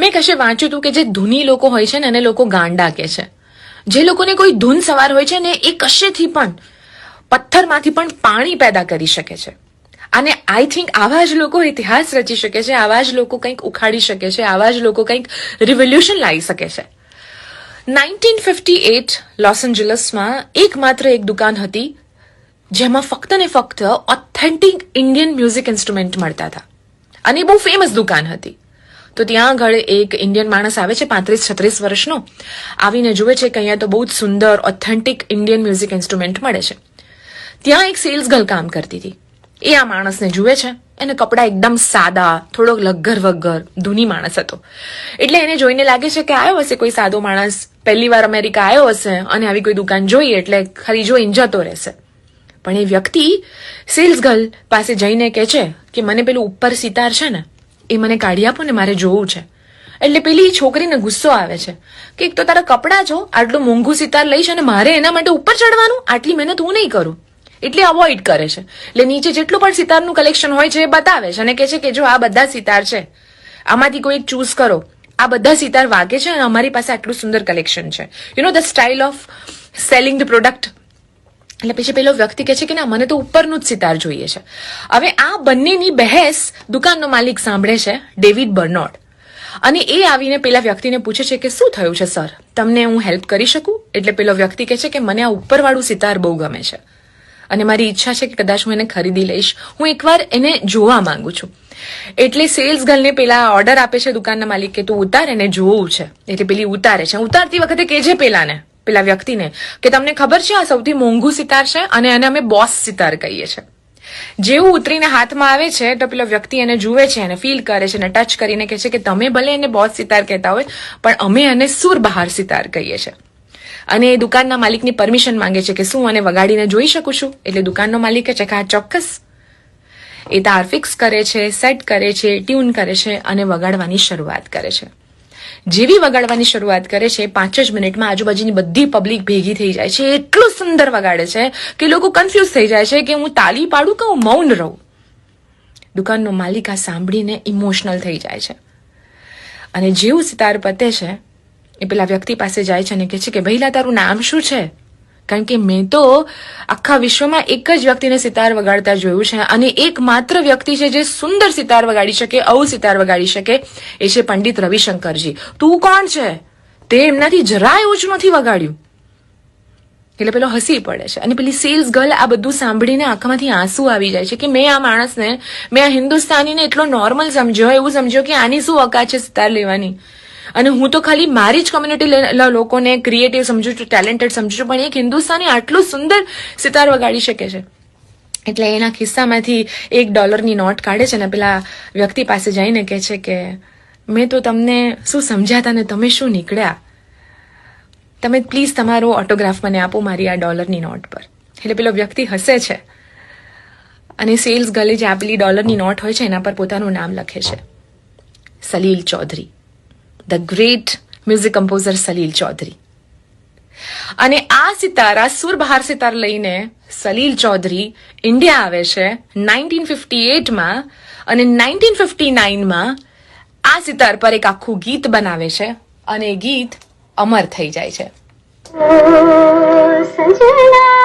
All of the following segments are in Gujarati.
મેં કશે વાંચ્યું હતું કે જે ધૂની લોકો હોય છે ને, એને લોકો ગાંડા કે છે. જે લોકોને કોઈ ધૂન સવાર હોય છે ને, એ કશેથી પણ પથ્થરમાંથી પણ પાણી પેદા કરી શકે છે. અને આઈ થિંક આવા જ લોકો ઇતિહાસ રચી શકે છે, આવા જ લોકો કંઈક ઉખાડી શકે છે, આવા જ લોકો કંઈક રિવોલ્યુશન લાવી શકે છે. નાઇન્ટીન ફિફ્ટી એટ લોસ એન્જલસમાં એકમાત્ર એક દુકાન હતી, જેમાં ફક્ત ને ફક્ત ઓથેન્ટિક ઇન્ડિયન મ્યુઝિક ઇન્સ્ટ્રુમેન્ટ મળતા હતા. અને એ બહુ ફેમસ દુકાન હતી. તો ત્યાં આગળ એક ઇન્ડિયન માણસ આવે છે, પાંત્રીસ છત્રીસ વર્ષનો. આવીને જુએ છે કે અહીંયા તો બહુ જ સુંદર ઓથેન્ટિક ઇન્ડિયન મ્યુઝિક ઇન્સ્ટ્રુમેન્ટ મળે છે. ત્યાં એક સેલ્સ ગર્લ કામ કરતી હતી. એ આ માણસને જુએ છે. એને કપડાં એકદમ સાદા, થોડોક લગ્ઘર વગર ધૂની માણસ હતો. એટલે એને જોઈને લાગે છે કે આવ્યો હશે કોઈ સાદો માણસ, પહેલી વાર અમેરિકા આવ્યો હશે અને આવી કોઈ દુકાન જોઈ એટલે ખરી જોઈને જતો રહેશે. પણ એ વ્યક્તિ સેલ્સ ગર્લ પાસે જઈને કહે છે કે મને પેલું ઉપર સિતાર છે ને એ મને કાઢી આપો ને, મારે જોવું છે. એટલે પેલી છોકરીને ગુસ્સો આવે છે કે એક તો તારા કપડાં છો આટલું મોંઘું સિતાર લઈશ અને મારે એના માટે ઉપર ચડવાનું? આટલી મહેનત હું નહીં કરું. એટલે અવોઇડ કરે છે. એટલે નીચે જેટલું પણ સિતારનું કલેક્શન હોય છે એ બતાવે છે અને કહે છે કે જો આ બધા સિતાર છે, આમાંથી કોઈ એક ચૂઝ કરો. આ બધા સિતાર વાગે છે અને અમારી પાસે આટલું સુંદર કલેક્શન છે. You know the style of selling the product એટલે પછી પેલો વ્યક્તિ કહે છે કે ના, મને તો ઉપરનું જ સિતાર જોઈએ છે. હવે આ બંનેની બહેસ દુકાનનો માલિક સાંભળે છે, ડેવિડ બર્નોટ અને એ આવીને પેલા વ્યક્તિને પૂછે છે કે શું થયું છે, સર? તમને હું હેલ્પ કરી શકું? એટલે પેલો વ્યક્તિ કહે છે કે મને આ ઉપરવાળું સિતાર બહુ ગમે છે. અને મારી ઈચ્છા છે કે કદાચ હું એને ખરીદી લઈશ. હું એકવાર એને જોવા માંગુ છું. એટલે સેલ્સ ગર્લને પેલા ઓર્ડર આપે છે દુકાનના માલિક કે તું ઉતાર, એને જોવું છે. એટલે પેલી ઉતારે છે. ઉતારતી વખતે કેજે પેલાને. પેલા વ્યક્તિને, કે તમને ખબર છે આ સૌથી મોંઘું સિતાર છે અને એને અમે બોસ સિતાર કહીએ છીએ. જેવું ઉતરીને હાથમાં આવે છે, તો પેલો વ્યક્તિ એને જુએ છે અને ફીલ કરે છે અને ટચ કરીને કહે છે કે તમે ભલે એને બોસ સિતાર કહેતા હોય, પણ અમે એને સુર બહાર સિતાર કહીએ છીએ. અને એ દુકાનના માલિકની પરમિશન માંગે છે કે શું અને વગાડીને જોઈ શકું છું? એટલે દુકાનનો માલિક કહે છે કે હા, ચોક્કસ. એ તાર ફિક્સ કરે છે સેટ કરે છે ટ્યુન કરે છે અને વગાડવાની શરૂઆત કરે છે. જેવી વગાડવાની શરૂઆત કરે છે, પાંચ જ મિનિટમાં આજુબાજુની બધી પબ્લિક ભેગી થઈ જાય છે. એટલું સુંદર વગાડે છે કે લોકો કન્ફ્યુઝ થઈ જાય છે કે હું તાલી પાડું કે હું મૌન રહું. દુકાનનો માલિક આ સાંભળીને ઇમોશનલ થઈ જાય છે. અને જેવું સિતાર પતે છે, એ પેલા વ્યક્તિ પાસે જાય છે અને કહે છે કે ભઈલા તારું નામ શું છે? કારણ કે મેં તો આખા વિશ્વમાં એક જ વ્યક્તિને સિતાર વગાડતા જોયું છે અને એક માત્ર વ્યક્તિ છે જે સુંદર સિતાર વગાડી શકે આવું સિતાર વગાડી શકે, એ છે પંડિત રવિશંકરજી. તું કોણ છે? તે એમનાથી જરાય ઓછું નથી વગાડ્યું. એટલે પેલો હસી પડે છે અને પેલી સેલ્સ ગર્લ આ બધું સાંભળીને આંખમાંથી આંસુ આવી જાય છે કે મેં આ માણસને, મેં આ હિન્દુસ્તાનીને એટલો નોર્મલ સમજ્યો એવું સમજ્યો કે આની શું ઓકાત છે સિતાર લેવાની? અને હું તો ખાલી મારી જ કોમ્યુનિટી લોકોને ક્રિએટિવ સમજુ છું ટેલેન્ટેડ સમજુ છું, પણ એક હિન્દુસ્તાની આટલું સુંદર સિતાર વગાડી શકે છે. એટલે એના ખિસ્સામાંથી એક ડોલરની નોટ કાઢે છે અને પેલા વ્યક્તિ પાસે જઈને કહે છે કે, મેં તો તમને શું સમજ્યા ને તમે શું નીકળ્યા? તમે પ્લીઝ તમારો ઓટોગ્રાફ મને આપો મારી આ ડોલરની નોટ પર. એટલે પેલો વ્યક્તિ હસે છે. અને સેલ્સ ગલે જે આપેલી ડોલરની નોટ હોય છે, એના પર પોતાનું નામ લખે છે. Salil Chowdhury. The great music composer Salil Chowdhury અને આ સિતારા, સુરબહાર સિતાર લઈને સલીલ ચૌધરી ઇન્ડિયા આવે છે નાઇન્ટીન ફિફ્ટી એટમાં અને નાઇન્ટીન ફિફ્ટી નાઇનમાં આ સિતાર પર એક આખું ગીત બનાવે છે અને ગીત અમર થઈ જાય છે. ओ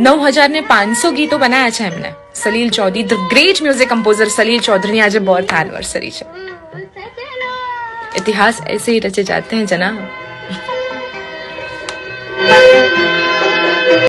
નવ હજાર ને પાંચસો ગીતો બનાવ્યા છે એમને. Salil Chowdhury, the great music composer Salil ચૌધરીની આજે બર્થ એનિવર્સરી છે. ઇતિહાસ એસે રચે જાતે હૈ જનાબ.